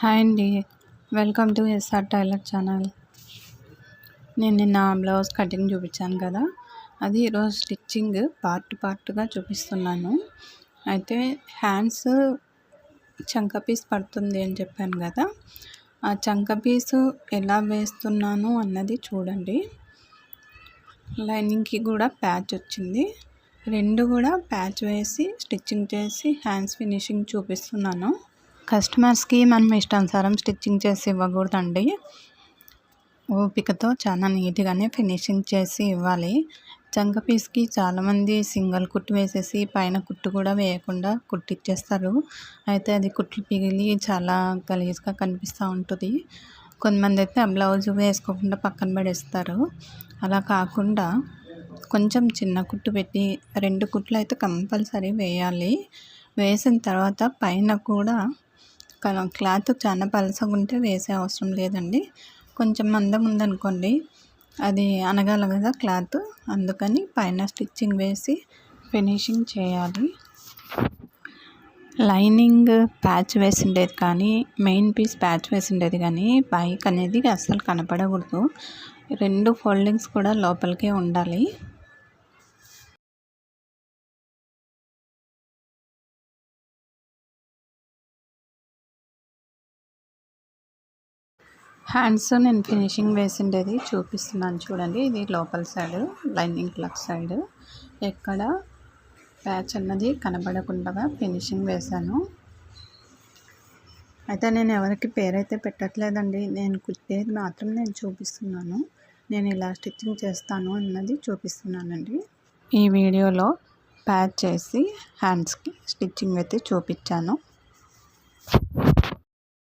Hi అండి. Welcome to S R tailor channel. నేను నిన్న బ్లౌజ్ కటింగ్ చూపించాను కదా. అది ఈరోజు స్టిచ్చింగ్ పార్ట్ పార్ట్గా చూపిస్తున్నాను. అయితే హ్యాండ్స్ చంక పీస్ పడుతుంది అని చెప్పాను కదా. ఆ చంక పీసు ఎలా వేస్తున్నాను అన్నది చూడండి. లైనింగ్కి కూడా ప్యాచ్ వచ్చింది. రెండు కూడా ప్యాచ్ వేసి స్టిచ్చింగ్ చేసి హ్యాండ్స్ ఫినిషింగ్ చూపిస్తున్నాను. కస్టమర్స్కి మనం ఇష్టానుసారం స్టిచ్చింగ్ చేసి ఇవ్వకూడదండి. ఓపికతో చాలా నీట్గానే ఫినిషింగ్ చేసి ఇవ్వాలి. చంక పీస్కి చాలామంది సింగిల్ కుట్టు వేసేసి పైన కుట్టు కూడా వేయకుండా కుట్టిచ్చేస్తారు. అయితే అది కుట్లు పిగిలి చాలా గలీజ్గా కనిపిస్తూ ఉంటుంది. కొంతమంది అయితే ఆ బ్లౌజ్ వేసుకోకుండా పక్కన పడేస్తారు. అలా కాకుండా కొంచెం చిన్న కుట్టు పెట్టి రెండు కుట్లు అయితే కంపల్సరీ వేయాలి. వేసిన తర్వాత పైన కూడా క్లాత్ చాలా పలసగా ఉంటే వేసే అవసరం లేదండి. కొంచెం మందం ఉందనుకోండి అది అనగాల కదా క్లాత్. అందుకని పైన స్టిచ్చింగ్ వేసి ఫినిషింగ్ చేయాలి. లైనింగ్ ప్యాచ్ వేసిండేది కానీ మెయిన్ పీస్ ప్యాచ్ వేసిండేది కానీ పైక్ అనేది అస్సలు కనపడకూడదు. రెండు ఫోల్డింగ్స్ కూడా లోపలికే ఉండాలి. హ్యాండ్స్ నేను ఫినిషింగ్ వేసిండేది చూపిస్తున్నాను చూడండి. ఇది లోపల సైడ్ లైనింగ్ క్లక్ సైడ్ ఎక్కడ ప్యాచ్ అన్నది కనబడకుండా ఫినిషింగ్ వేశాను. అయితే నేను ఎవరికి పేరైతే పెట్టట్లేదండి. నేను కుట్టేది మాత్రం నేను చూపిస్తున్నాను. నేను ఇలా స్టిచ్చింగ్ చేస్తాను అన్నది చూపిస్తున్నానండి. ఈ వీడియోలో ప్యాచ్ చేసి హ్యాండ్స్కి స్టిచ్చింగ్ అయితే చూపించాను.